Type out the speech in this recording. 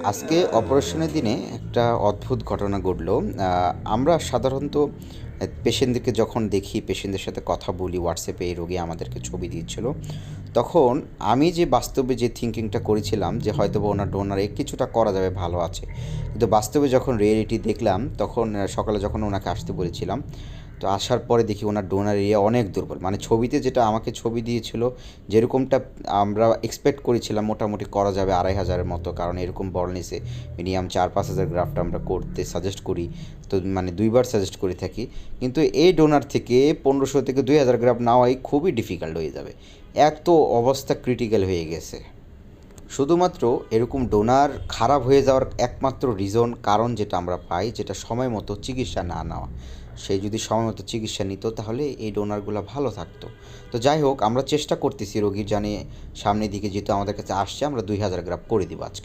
আজকে অপারেশনের দিনে একটা অদ্ভুত ঘটনা ঘটলো। আমরা সাধারণত পেশেন্টদেরকে যখন দেখি, পেশেন্টদের সাথে কথা বলি হোয়াটসঅ্যাপে এই রোগী আমাদেরকে ছবি দিয়েছিল তখন আমি যে বাস্তবে যে থিঙ্কিংটা করেছিলাম যে হয়তো বা ওনার ডোনারে কিছুটা করা যাবে, ভালো আছে। কিন্তু বাস্তবে যখন রিয়েলিটি দেখলাম, তখন সকালে যখন ওনাকে আসতে বলেছিলাম তো আসার পরে দেখি ওনার ডোনার এরিয়া অনেক দুর্বল। মানে ছবিতে যেটা আমাকে ছবি দিয়েছিল, যেরকমটা আমরা এক্সপেক্ট করেছিলাম মোটামুটি করা যাবে আড়াই হাজারের মতো, কারণ এরকম বলনেসে মিনিমাম চার পাঁচ হাজার গ্রাফটা আমরা করতে সাজেস্ট করি, তো মানে দুইবার সাজেস্ট করে থাকি। কিন্তু এই ডোনার থেকে পনেরোশো থেকে দুই হাজার গ্রাফ নেওয়াই খুবই ডিফিকাল্ট হয়ে যাবে। এত অবস্থা ক্রিটিক্যাল হয়ে গেছে। শুধুমাত্র এরকম ডোনার খারাপ হয়ে যাওয়ার একমাত্র রিজন কারণ যেটা আমরা পাই, যেটা সময় মতো চিকিৎসা না নেওয়া। সে যদি সময় মতো চিকিৎসা নিত, তাহলে এই ডোনারগুলো ভালো থাকতো। তো যাই হোক, আমরা চেষ্টা করতেছি রোগীর জানে সামনের দিকে যেহেতু আমাদের কাছে আসছে, আমরা দুই হাজার গ্রাম করে দিব আজকে।